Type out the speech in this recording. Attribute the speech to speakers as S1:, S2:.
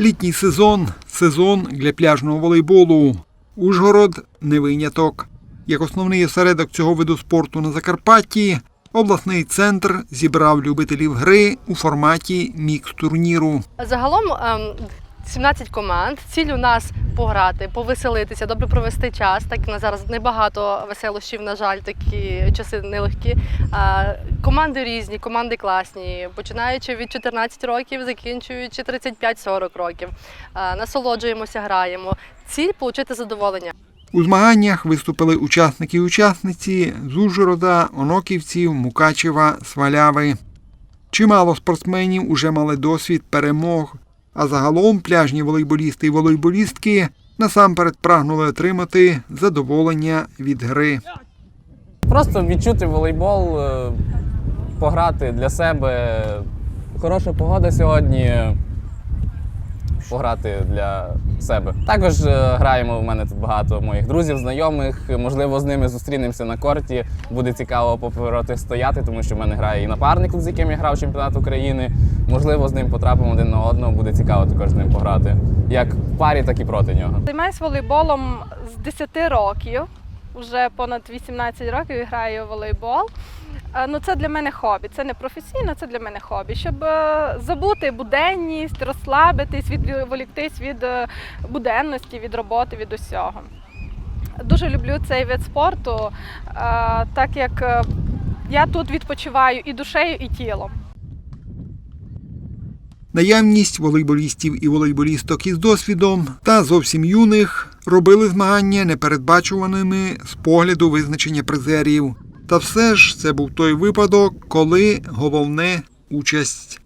S1: Літній сезон сезон для пляжного волейболу. Ужгород не виняток. Як основний осередок цього виду спорту на Закарпатті, обласний центр зібрав любителів гри у форматі мікс-турніру.
S2: Загалом ем, 17 команд. Ціль у нас пограти, повеселитися, добре провести час. Так на зараз небагато веселощів, на жаль, такі часи нелегкі. Команди різні, команди класні, починаючи від 14 років, закінчуючи 35-40 років. Насолоджуємося, граємо. Ціль отримати задоволення.
S1: У змаганнях виступили учасники і учасниці з Ужгорода, Оноківців, Мукачева, Сваляви. Чимало спортсменів уже мали досвід перемог, а загалом пляжні волейболісти і волейболістки насамперед прагнули отримати задоволення від гри.
S3: Просто відчути волейбол, е, пограти для себе. Хороша погода сьогодні. Пограти для себе. Також е, граємо. У мене тут багато моїх друзів, знайомих. Можливо, з ними зустрінемося на корті. Буде цікаво попротистояти, тому що в мене грає і напарник, з яким я грав чемпіонат України. Можливо, з ним потрапимо один на одного. Буде цікаво також з ним пограти. Як в парі, так і проти нього.
S4: Займаюся волейболом з 10 років. Уже понад 18 років граю у волейбол. Е, Ну, це для мене хобі. Це не професійно, це для мене хобі. Щоб е, забути буденність, розслабитись, відволіктись від е, буденності, від роботи, від усього. Дуже люблю цей вид спорту, так як я тут відпочиваю і душею, і тілом.
S1: Наявність волейболістів і волейболісток із досвідом та зовсім юних робили змагання непередбачуваними з погляду визначення призерів. Та все ж це був той випадок, коли головне участь.